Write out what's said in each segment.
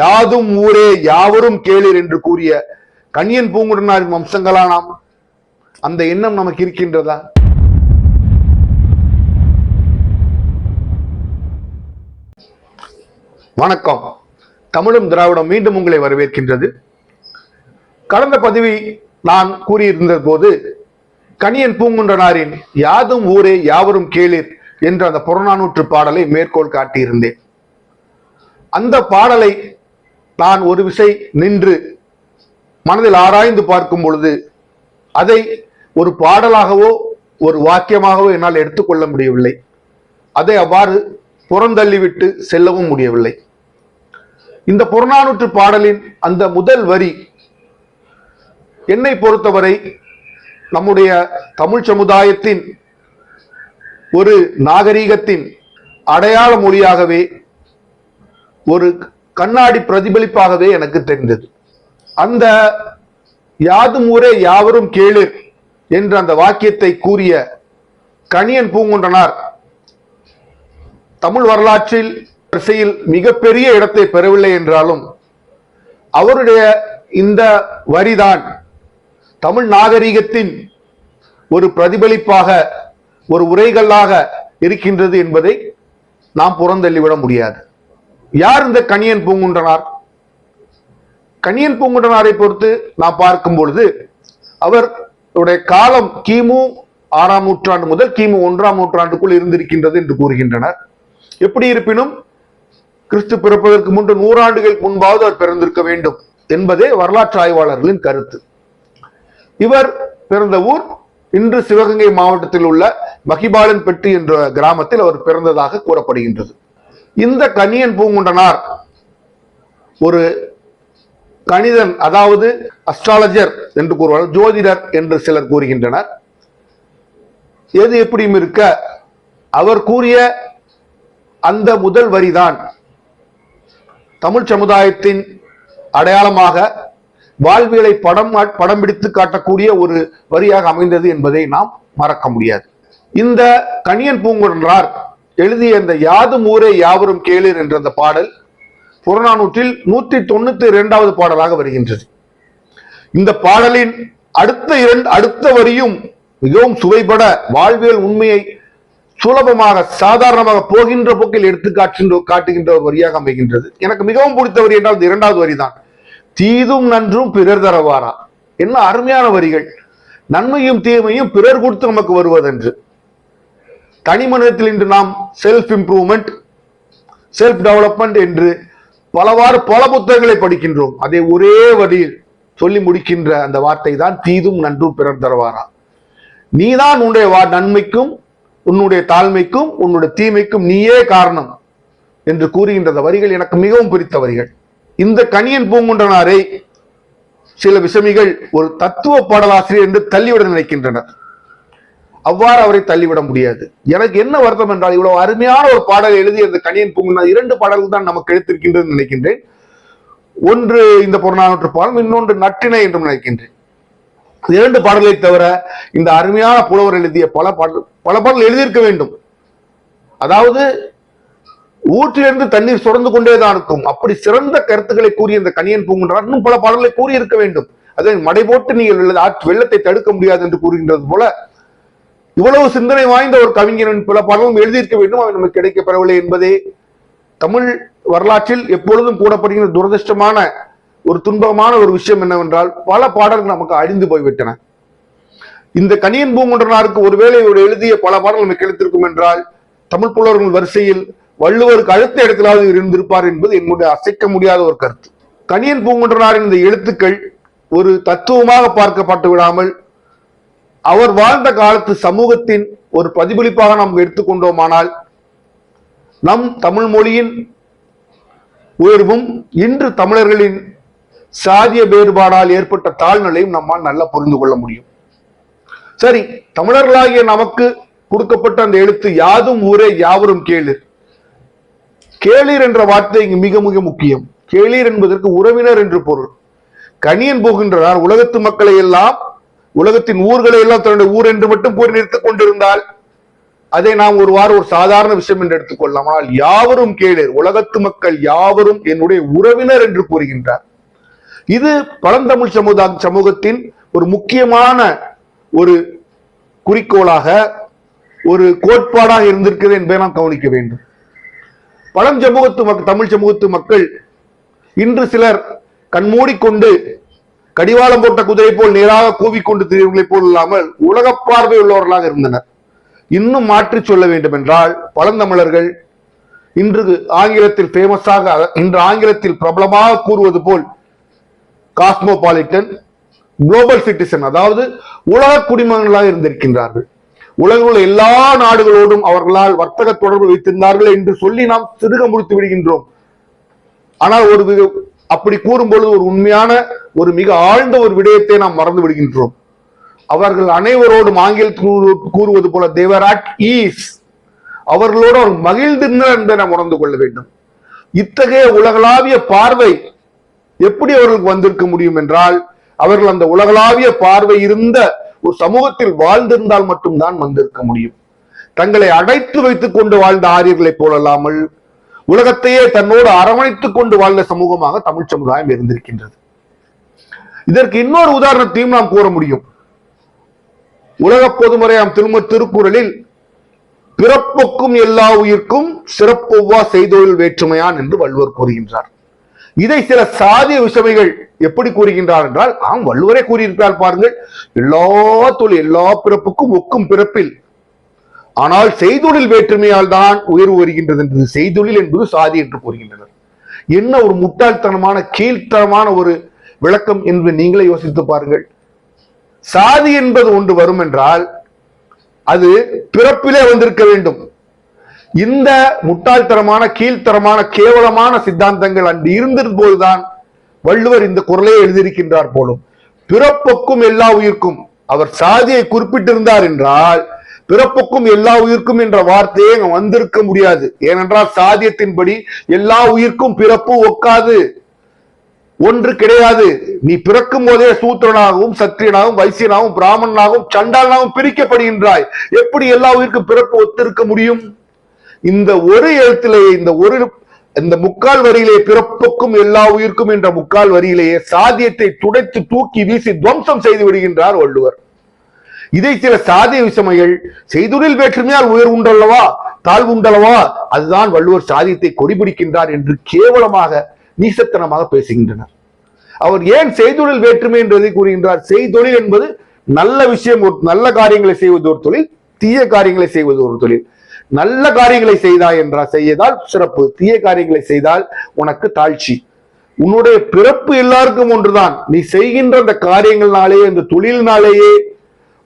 யாதும் ஊரே யாவரும் கேளீர் என்று கூறிய கண்ணியன் பூங்குடனாரின் வம்சங்களா நாம்? அந்த எண்ணம் நமக்கு இருக்கின்றதா? வணக்கம். தமிழும் திராவிடம் மீண்டும் உங்களை வரவேற்கின்றது. கடந்த பதவி நான் கூறியிருந்த போது கணியன் பூங்குன்றனாரின் யாதும் ஊரே யாவரும் கேளீர் என்ற அந்த புறநானூற்று பாடலை மேற்கோள் காட்டியிருந்தேன். அந்த பாடலை நான் ஒரு விசை நின்று மனதில் ஆராய்ந்து பார்க்கும் பொழுது அதை ஒரு பாடலாகவோ ஒரு வாக்கியமாகவோ என்னால் எடுத்துக்கொள்ள முடியவில்லை. அதை அவ்வாறு புறந்தள்ளிவிட்டு செல்லவும் முடியவில்லை. இந்த புறநானூற்று பாடலின் அந்த முதல் வரி என்னை பொறுத்தவரை நம்முடைய தமிழ் சமுதாயத்தின் ஒரு நாகரீகத்தின் அடையாள மொழியாகவே ஒரு கண்ணாடி பிரதிபலிப்பாகவே எனக்கு தெரிந்தது. அந்த யாதும் ஊரே யாவரும் கேளு என்ற அந்த வாக்கியத்தை கூறிய கணியன் பூங்குன்றனார் தமிழ் வரலாற்றில் வரிசையில் மிகப்பெரிய இடத்தை பெறவில்லை என்றாலும் அவருடைய இந்த வரிதான் தமிழ் நாகரிகத்தின் ஒரு பிரதிபலிப்பாக ஒரு உரைகளாக இருக்கின்றது என்பதை நாம் புறந்தள்ளிவிட முடியாது. யார் இந்த கணியன் பூங்குன்றனார்? கணியன் பூங்குன்றனாரை பொறுத்து நாம் பார்க்கும் பொழுது அவர் காலம் கிமு ஆறாம் நூற்றாண்டு முதல் கிமு ஒன்றாம் நூற்றாண்டுக்குள் இருந்திருக்கின்றது என்று கூறுகின்றனர். எப்படி இருப்பினும் கிறிஸ்து பிறப்பதற்கு முன்பு நூறாண்டுகள் முன்பாவது அவர் பிறந்திருக்க வேண்டும் என்பதே வரலாற்று ஆய்வாளர்களின் கருத்து. இவர் பிறந்த ஊர் இன்று சிவகங்கை மாவட்டத்தில் உள்ள மகிபாலன் பெட்டி என்ற கிராமத்தில் அவர் பிறந்ததாக கூறப்படுகின்றது. இந்த கனியன் பூங்குண்டனார் ஒரு கணிதன் அதாவது அஸ்ட்ராலஜர் என்று கூறுவார் ஜோதிடர் என்று சிலர் கூறுகின்றனர். எது எப்படியும் இருக்க அவர் கூறிய அந்த முதல் வரிதான் தமிழ் சமுதாயத்தின் அடையாளமாக வாழ்வியலை படம் படம் பிடித்து காட்டக்கூடிய ஒரு வரியாக அமைந்தது என்பதை நாம் மறக்க முடியாது. இந்த கணியன் பூங்குடன்றார் எழுதிய இந்த யாதும் ஊரே யாவரும் கேளீர் என்ற அந்த பாடல் புறநானூற்றில் நூற்றி தொண்ணூத்தி இரண்டாவது பாடலாக வருகின்றது. இந்த பாடலின் அடுத்த இரண்டு அடுத்த வரியும் மிகவும் சுவைபட வாழ்வியல் உண்மையை சுலபமாக சாதாரணமாக போகின்ற போக்கில் எடுத்து காட்டுகின்ற காட்டுகின்ற ஒரு வரியாக அமைகின்றது. எனக்கு மிகவும் பிடித்த வரி என்றால் இந்த இரண்டாவது வரிதான். தீதும் நன்றும் பிறர் தரவாரா? என்ன அருமையான வரிகள். நன்மையும் தீமையும் பிறர் கொடுத்து நமக்கு வருவதென்று. தனி மனிதத்தில் இன்று நாம் செல்ஃப் இம்ப்ரூவ்மெண்ட் செல்ஃப் டெவலப்மெண்ட் என்று பலவாறு பல புத்தகங்களை படிக்கின்றோம். அதை ஒரே வழியில் சொல்லி முடிக்கின்ற அந்த வார்த்தை தான் தீதும் நன்றும் பிறர் தருவாரா? நீதான் உன்னுடைய வா நன்மைக்கும் உன்னுடைய தாழ்மைக்கும் உன்னுடைய தீமைக்கும் நீயே காரணம் என்று கூறுகின்ற வரிகள் எனக்கு மிகவும் பிடித்த வரிகள். இந்த கணியன் பூங்குன்றனாரை சில விசமிகள் ஒரு தத்துவ பாடலாசிரியர் என்று தள்ளிவிட நினைக்கின்றனர். அவ்வாறு அவரை தள்ளிவிட முடியாது. எனக்கு என்ன வருத்தம் என்றால் இவ்வளவு அருமையான ஒரு பாடல் எழுதி அந்த கணியன் பூங்குன்னா இரண்டு பாடல்கள் தான் நமக்கு எடுத்திருக்கின்றது நினைக்கின்றேன். ஒன்று இந்த புறநானூற்று பாடல் இன்னொன்று நட்டினை என்றும் நினைக்கின்றேன். இரண்டு பாடல்களை தவிர இந்த அருமையான புலவர் எழுதிய பல பாடல் பல பாடல் எழுதியிருக்க வேண்டும். அதாவது ஊற்றிலிருந்து தண்ணீர் சுரந்து கொண்டேதான் இருக்கும். அப்படி சிறந்த கருத்துக்களை கூறிய இந்த கணியன் பூங்குன்றார் இன்னும் பல பாடல்களை கூறியிருக்க வேண்டும். அதை மடை போட்டு நீங்கள் ஆற்று- வெள்ளத்தை தடுக்க முடியாது என்று கூறுகின்றது போல இவ்வளவு சிந்தனை வாய்ந்த ஒரு கவிஞரின் பல பாடலும் எழுதியிருக்க வேண்டும் அவை நமக்கு கிடைக்கப்பெறவில்லை என்பதே தமிழ் வரலாற்றில் எப்பொழுதும் கூடப்படுகின்ற துரதிருஷ்டமான ஒரு துன்பமான ஒரு விஷயம் என்னவென்றால் பல பாடல்கள் நமக்கு அழிந்து போய்விட்டன. இந்த கணியன் பூங்குன்றனாருக்கு ஒருவேளை இவர் எழுதிய பல பாடல்கள் நமக்கு கிடைத்திருக்கும் என்றால் தமிழ் புலவர்கள் வரிசையில் வள்ளுவருக்கு அடுத்த இடத்திலாவது இவர் இருந்திருப்பார் என்பது என்னுடைய அசைக்க முடியாத ஒரு கருத்து. கணியன் பூங்குன்றனாரின் இந்த எழுத்துக்கள் ஒரு தத்துவமாக பார்க்கப்பட்டு விடாமல் அவர் வாழ்ந்த காலத்து சமூகத்தின் ஒரு பிரதிபலிப்பாக நாம் எடுத்துக்கொண்டோமானால் நம் தமிழ் மொழியின் உயர்வும் இன்று தமிழர்களின் சாதிய வேறுபாடால் ஏற்பட்ட தாழ்நிலையும் நம்மால் நல்லா புரிந்து கொள்ள முடியும். சரி தமிழர்களாகிய நமக்கு கொடுக்கப்பட்ட அந்த எழுத்து யாதும் ஊரே யாவரும் கேளு கேளீர் என்ற வார்த்தை இங்கு மிக மிக முக்கியம். கேளீர் என்பதற்கு உறவினர் என்று பொருள். கணியன் போகின்றார் உலகத்து மக்களை எல்லாம் உலகத்தின் ஊர்களை எல்லாம் தன்னுடைய ஊர் என்று மட்டும் கூறி நிறுத்திக் கொண்டிருந்தால் அதை நாம் ஒரு வாரம் ஒரு சாதாரண விஷயம் என்று எடுத்துக்கொள்ளலாம் ஆனால் யாவரும் கேளீர் உலகத்து மக்கள் யாவரும் என்னுடைய உறவினர் என்று கூறுகின்றார். இது பழந்தமிழ் சமுதாய சமூகத்தின் ஒரு முக்கியமான ஒரு குறிக்கோளாக ஒரு கோட்பாடாக இருந்திருக்கிறது என்பதை நாம் கவனிக்க வேண்டும். பழம் சமூகத்து மக் தமிழ் சமூகத்து மக்கள் இன்று சிலர் கண்மூடிக்கொண்டு கடிவாளம் போட்ட குதிரை போல் நேராக கூவிக்கொண்டு திரியவர்களைப் போல் இல்லாமல் உலக பார்வை உள்ளவர்களாக இருந்தனர். இன்னும் மாற்றி சொல்ல வேண்டும் என்றால் பழந்தமிழர்கள் இன்று ஆங்கிலத்தில் ஃபேமஸாக இன்று ஆங்கிலத்தில் பிரபலமாக கூறுவது போல் காஸ்மோபாலிட்டன் குளோபல் சிட்டிசன் அதாவது உலக குடிமகன்களாக இருந்திருக்கின்றார்கள். உலகில் உள்ள எல்லா நாடுகளோடும் அவர்களால் வர்த்தக தொடர்பு வைத்திருந்தார்கள் என்று சொல்லி நாம் சிறுக முடித்து விடுகின்றோம். ஆனால் ஒரு அப்படி கூறும்பொழுது ஒரு உண்மையான ஒரு மிக ஆழ்ந்த ஒரு விடயத்தை நாம் மறந்து விடுகின்றோம். அவர்கள் அனைவரோடும் ஆங்கிலத்தில் கூறுவது போல தேவர் அட் ஈஸ் அவர்களோடு அவர் மகிழ்ந்திருந்தனர் என்பதை நாம் உணர்ந்து கொள்ள வேண்டும். இத்தகைய உலகளாவிய பார்வை எப்படி அவர்களுக்கு வந்திருக்க முடியும் என்றால் அவர்கள் அந்த உலகளாவிய பார்வை இருந்த ஒரு சமூகத்தில் வாழ்ந்திருந்தால் மட்டும்தான் வந்திருக்க முடியும். தங்களை அடைத்து வைத்துக் கொண்டு வாழ்ந்த ஆரியர்களைப் போலல்லாமல் உலகத்தையே தன்னோடு அரவணைத்துக் கொண்டு வாழ்ந்த சமூகமாக தமிழ் சமுதாயம் இருந்திருக்கின்றது. இதற்கு இன்னொரு உதாரணத்தையும் நாம் கூற முடியும். உலக பொதுமறையாம் திரும திருக்குறளில் பிறப்புக்கும் எல்லா உயிர்க்கும் சிறப்பொவ்வா செய்தொழில் வேற்றுமையான் என்று வள்ளுவர் கூறுகின்றார். இதை சில சாதிய விஷமைகள் எப்படி கூறுகின்றார் என்றால் ஆம் வள்ளுவரே கூறியிருக்கிறார் பாருங்கள் எல்லா தொழில் எல்லா பிறப்புக்கும் ஒக்கும் பிறப்பில் ஆனால் செய்தொழில் வேற்றுமையால் தான் உயர்வு வருகின்றது என்பது செய்தொழில் என்பது சாதி என்று கூறுகின்றனர். என்ன ஒரு முட்டாள்தனமான கீழ்த்தனமான ஒரு விளக்கம் என்று நீங்களே யோசித்து பாருங்கள். சாதி என்பது ஒன்று வரும் என்றால் அது பிறப்பிலே வந்திருக்க வேண்டும். இந்த முட்டாள்தரமான கீழ்த்தரமான கேவலமான சித்தாந்தங்கள் அன்று இருந்திருந்த போதுதான் வள்ளுவர் இந்த குரலையே எழுதியிருக்கின்றார் போலும். பிறப்புக்கும் எல்லா உயிர்க்கும் அவர் சாதியை குறிப்பிட்டிருந்தார் என்றால் பிறப்புக்கும் எல்லா உயிர்க்கும் என்ற வார்த்தையே அங்க வந்திருக்க முடியாது. ஏனென்றால் சாதியத்தின்படி எல்லா உயிர்க்கும் பிறப்பு ஒக்காது. ஒன்று கிடையாது. நீ பிறக்கும் போதே சூத்திரனாகவும் சத்திரியனாகவும் வைசியனாகவும் பிராமணனாகவும் சண்டாலனாகவும் பிரிக்கப்படுகின்றாய். எப்படி எல்லா உயிருக்கும் பிறப்பு ஒத்திருக்க முடியும்? இந்த ஒரு எழுத்திலேயே இந்த ஒரு இந்த முக்கால் வரியிலே பிறப்புக்கும் எல்லா உயிர்க்கும் என்ற முக்கால் வரியிலேயே சாதியத்தை துடைத்து தூக்கி வீசி துவம்சம் செய்து விடுகின்றார் வள்ளுவர். இதை சில சாதிய விஷமைகள் செய்துரில் வேற்றுமையால் உயர் உண்டல்லவா தாழ்வு உண்டல்லவா? அதுதான் வள்ளுவர் சாதியத்தை கொடிபிடிக்கின்றார் என்று கேவலமாக நீசத்தனமாக பேசுகின்றனர். அவர் ஏன் செய்தொழில் வேற்றுமை என்றதை கூறுகின்றார்? செய்தொழில் என்பது நல்ல விஷயம் ஒரு நல்ல காரியங்களை செய்வது ஒரு தொழில் தீய காரியங்களை செய்வது ஒரு தொழில். நல்ல காரியங்களை செய்தாய் என்றால் செய்யதால் சிறப்பு தீய காரியங்களை செய்தால் உனக்கு தாழ்ச்சி. உன்னுடைய பிறப்பு எல்லாருக்கும் ஒன்றுதான். நீ செய்கின்ற அந்த காரியங்கள்னாலேயே இந்த தொழிலினாலேயே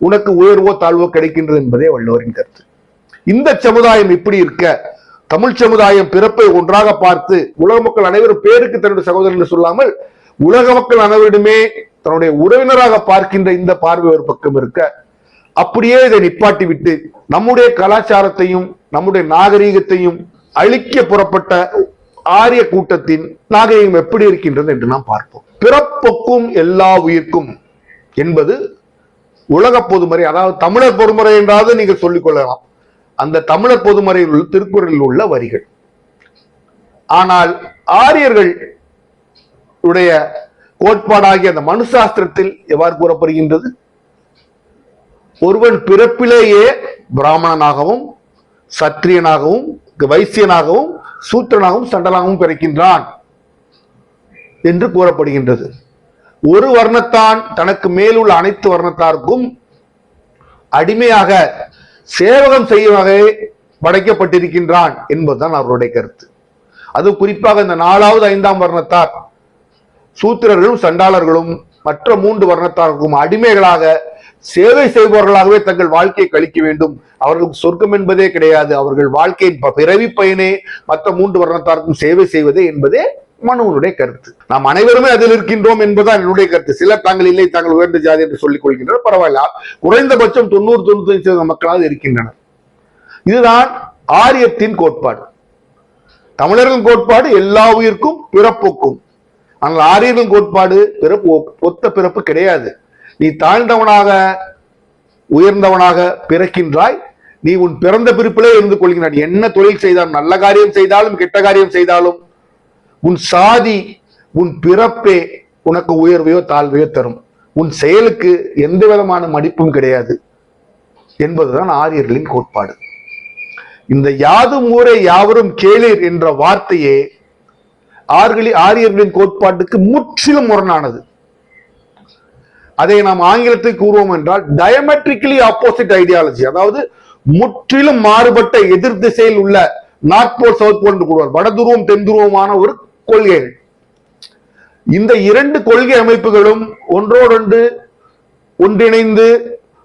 உனக்கு உயர்வோ தாழ்வோ கிடைக்கின்றது என்பதே வள்ளுவரின் கருத்து. இந்த சமுதாயம் இப்படி இருக்க தமிழ் சமுதாயம் பிறப்பை ஒன்றாக பார்த்து உலக மக்கள் அனைவரும் பேருக்கு தன்னுடைய சகோதரர்கள் என்று சொல்லாமல் உலக மக்கள் அனைவரிடமே தன்னுடைய உறவினராக பார்க்கின்ற இந்த பார்வை ஒரு பக்கம் இருக்க அப்படியே இதை நிப்பாட்டி விட்டு நம்முடைய கலாச்சாரத்தையும் நம்முடைய நாகரீகத்தையும் அழிக்க புறப்பட்ட ஆரிய கூட்டத்தின் நாகரீகம் எப்படி இருக்கின்றது என்று நாம் பார்ப்போம். பிறப்புக்கும் எல்லா உயிர்க்கும் என்பது உலக பொதுமறை அதாவது தமிழர் பொதுமறை என்றாவது நீங்கள் சொல்லிக் கொள்ளலாம். அந்த தமிழர் பொதுமறையில் உள்ள திருக்குறளில் உள்ள வரிகள். ஆனால் ஆரியர்கள் உடைய கோட்பாடாகிய அந்த மனுசாஸ்திரத்தில் எவ்வாறு கூறப்படுகின்றது? ஒருவன் பிறப்பிலேயே பிராமணனாகவும் சத்திரியனாகவும் வைசியனாகவும் சூத்திரனாகவும் சண்டலாகவும் பிறக்கின்றான் என்று கூறப்படுகின்றது. ஒரு வர்ணத்தான் தனக்கு மேலுள்ள அனைத்து வர்ணத்தாருக்கும் அடிமையாக சேவகம் செய்யும் வகை படைக்கப்பட்டிருக்கின்றான் என்பதுதான் அவருடைய கருத்து. அது குறிப்பாக இந்த நாலாவது ஐந்தாம் வர்ணத்தார் சூத்திரர்களும் சண்டாளர்களும் மற்ற மூன்று வர்ணத்தாருக்கும் அடிமைகளாக சேவை செய்பவர்களாகவே தங்கள் வாழ்க்கையை கழிக்க வேண்டும். அவர்களுக்கு சொர்க்கம் என்பதே கிடையாது. அவர்கள் வாழ்க்கையின் ப- பிறவி பயனே மற்ற மூன்று வர்ணத்தாருக்கும் சேவை செய்வதே என்பதே மனுவனுடைய கருத்து. நாம் அனைவருமே அதில் இருக்கின்றோம் என்பதுதான் என்னுடைய கருத்து. சிலர் தாங்கள் இல்லை தாங்கள் உயர்ந்த ஜாதி என்று சொல்லிக் கொள்கின்றனர். பரவாயில்ல. குறைந்தபட்சம் தொண்ணூறு தொண்ணூத்தி சதவீத மக்களாவது இருக்கின்றனர். இதுதான் ஆரியத்தின் கோட்பாடு. தமிழர்கள் கோட்பாடு எல்லா உயிர்க்கும் பிறப்புக்கும். ஆனால் ஆரியர்களின் கோட்பாடு பிறப்பு ஒத்த பிறப்பு கிடையாது. நீ தாழ்ந்தவனாக உயர்ந்தவனாக பிறக்கின்றாய். நீ உன் பிறந்த பிறப்பிலே இருந்து கொள்கிறான் என்ன தொழில் செய்தாலும் நல்ல காரியம் செய்தாலும் கெட்ட காரியம் செய்தாலும் உன் சாதி உன் பிறப்பே உனக்கு உயர்வையோ தாழ்வையோ தரும். உன் செயலுக்கு எந்த விதமான மடிப்பும் கிடையாது என்பதுதான் ஆரியர்களின் கோட்பாடு. இந்த யாதும் ஊரை யாவரும் கேளீர் என்ற வார்த்தையே ஆர்களி ஆரியர்களின் கோட்பாட்டுக்கு முற்றிலும் முரணானது. அதை நாம் ஆங்கிலத்தில் கூறுவோம் என்றால் டயமெட்ரிக்கலி ஆப்போசிட் ஐடியாலஜி அதாவது முற்றிலும் மாறுபட்ட எதிர் திசையில் உள்ள நார்த் போல் சவுத் போல் என்று கூறுவார். வடதுருவம் தென் துருவமான ஒரு கொள்கைகள் இந்த இரண்டு கொள்கை அமைப்புகளும் ஒன்றோடொன்று ஒன்றிணைந்து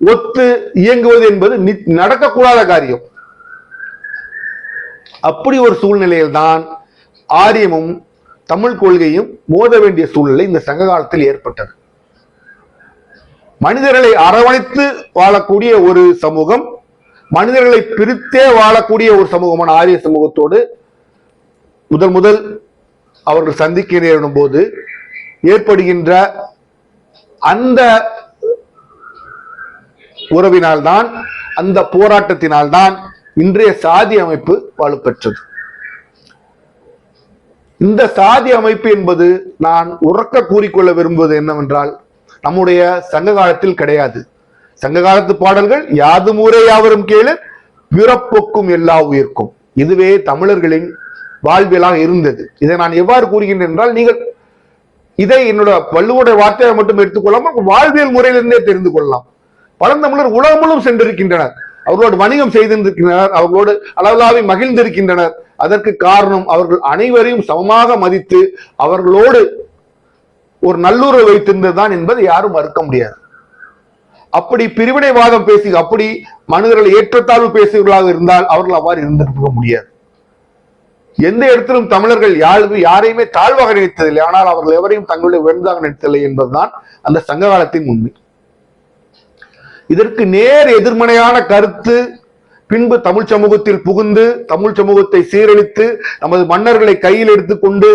ஒத்து இயங்குவது என்பது நடக்கக்கூடாத காரியம். அப்படி ஒரு சூழ்நிலையில் தான் ஆரியமும் தமிழ் கொள்கையும் மோத வேண்டிய சூழ்நிலை இந்த சங்க காலத்தில் ஏற்பட்டது. மனிதர்களை அரவணைத்து வாழக்கூடிய ஒரு சமூகம் மனிதர்களை பிரித்தே வாழக்கூடிய ஒரு சமூகமான ஆரிய சமூகத்தோடு முதல் முதல் அவர்கள் சந்திக்க நேரிடும் போது ஏற்படுகின்ற அந்த உறவினால்தான் அந்த போராட்டத்தினால்தான் இன்றைய சாதி அமைப்பு வலுப்பெற்றது. இந்த சாதி அமைப்பு என்பது நான் உறக்க கூறிக்கொள்ள விரும்புவது என்னவென்றால் நம்முடைய சங்க காலத்தில் கிடையாது. சங்க காலத்து பாடல்கள் யாதும் ஊரே யாவரும் கேளு பிறப்புக்கும் எல்லா உயிர்க்கும். இதுவே தமிழர்களின் வாழ்வியலாக இருந்தது. இதை நான் எவ்வாறு கூறுகின்றேன் என்றால் நீங்கள் இதை என்னோட வள்ளுவோட வார்த்தையை மட்டும் எடுத்துக்கொள்ளாமல் வாழ்வியல் முறையிலிருந்தே தெரிந்து கொள்ளலாம். பழந்தமிழர் உலகமும் சென்றிருக்கின்றனர். அவர்களோடு வணிகம் செய்திருக்கின்றனர். அவர்களோடு அளவலாவி மகிழ்ந்திருக்கின்றனர். அதற்கு காரணம் அவர்கள் அனைவரையும் சமமாக மதித்து அவர்களோடு ஒரு நல்லுறவு வைத்திருந்ததுதான் என்பதை யாரும் மறுக்க முடியாது. அப்படி பிரிவினைவாதம் பேசி அப்படி மனிதர்களை ஏற்றத்தாழ்வு பேசுகிறவர்களாக இருந்தால் அவர்கள் அவ்வாறு இருந்திருக்க முடியாது. எந்த இடத்திலும் தமிழர்கள் யாழ்வு யாரையுமே தாழ்வாக நினைத்ததில்லை. ஆனால் அவர்கள் எவரையும் தங்களுடைய உயர்ந்தாக நினைத்ததில்லை என்பதுதான் அந்த சங்க காலத்தின் உண்மை. இதற்கு நேர் எதிர்மனையான கருத்து பின்பு தமிழ் சமூகத்தில் புகுந்து தமிழ் சமூகத்தை சீரழித்து நமது மன்னர்களை கையில் எடுத்துக்கொண்டு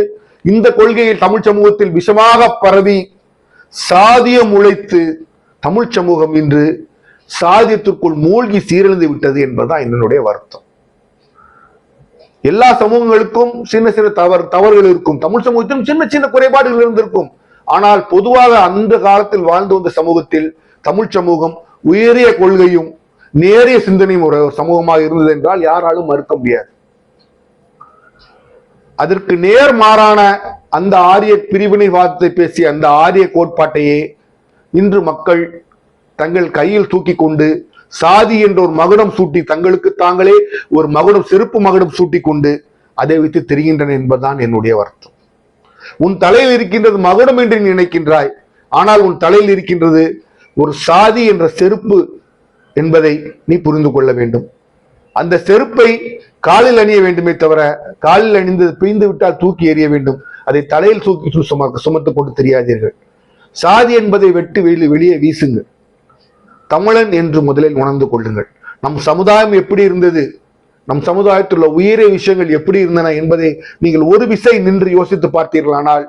இந்த கொள்கையில் தமிழ் சமூகத்தில் விஷமாக பரவி சாதியம் உழைத்து தமிழ் சமூகம் இன்று சாதியத்திற்குள் மூழ்கி சீரழிந்து விட்டது என்பதுதான் என்னுடைய வருத்தம். எல்லா சமூகங்களுக்கும் சின்ன சின்ன தவறு தவறுகள் இருக்கும். தமிழ் சமூகத்திலும் சின்ன சின்ன குறைபாடுகள் இருந்திருக்கும். ஆனால் பொதுவாக அந்த காலத்தில் வாழ்ந்து வந்த சமூகத்தில் தமிழ் சமூகம் உயரிய கொள்கையும் நேரிய சிந்தனையும் ஒரு சமூகமாக இருந்தது என்றால் யாராலும் மறுக்க முடியாது. அதற்கு நேர் மாறான அந்த ஆரிய பிரிவினைவாதத்தை பேசிய அந்த ஆரிய கோட்பாட்டையே இன்று மக்கள் தங்கள் கையில் தூக்கி கொண்டு சாதி என்ற ஒரு மகுடம் சூட்டி தங்களுக்கு தாங்களே ஒரு மகுடம் செருப்பு மகுடம் சூட்டி கொண்டு அதை வைத்து தெரிகின்றன என்பதுதான் என்னுடைய வருத்தம். உன் தலையில் இருக்கின்றது மகுடம் என்று நீ நினைக்கின்றாய். ஆனால் உன் தலையில் இருக்கின்றது ஒரு சாதி என்ற செருப்பு என்பதை நீ புரிந்து கொள்ள வேண்டும். அந்த செருப்பை காலில் அணிய வேண்டுமே தவிர காலில் அணிந்து பிய்ந்து விட்டால் தூக்கி எறிய வேண்டும். அதை தலையில் தூக்கி சு- சுமத்து கொண்டு தெரியாதீர்கள். சாதி என்பதை வெட்டு வெளியே வீசுங்கள். தமிழன் என்று முதலில் உணர்ந்து கொள்ளுங்கள். நம் சமுதாயம் எப்படி இருந்தது? நம் சமுதாயத்தில் உள்ள உயரிய விஷயங்கள் எப்படி இருந்தன என்பதை நீங்கள் ஒரு விசை நின்று யோசித்து பார்த்தீர்களானால்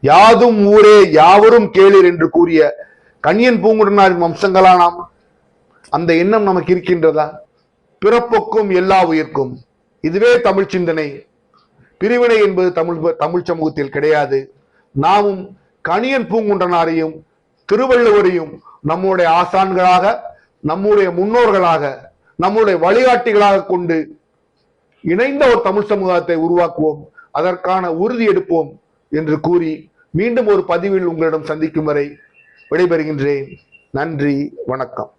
யாதும் ஊரே யாவரும் கேளீர் என்று கூறிய கண்ணியன் பூங்குடனாரின் வம்சங்களா நாம்? அந்த எண்ணம் நமக்கு இருக்கின்றதா? பிறப்புக்கும் எல்லா உயிர்க்கும். இதுவே தமிழ் சிந்தனை. பிரிவினை என்பது தமிழ் தமிழ் சமூகத்தில் கிடையாது. நாமும் கணியன் பூங்குன்றனாரையும் திருவள்ளுவரையும் நம்முடைய ஆசான்களாக நம்முடைய முன்னோர்களாக நம்முடைய வழிகாட்டிகளாக கொண்டு இணைந்த ஒரு தமிழ் சமூகத்தை உருவாக்குவோம். அதற்கான உறுதி எடுப்போம் என்று கூறி மீண்டும் ஒரு பதிவில் உங்களிடம் சந்திக்கும் வரை விடைபெறுகின்றேன். நன்றி வணக்கம்.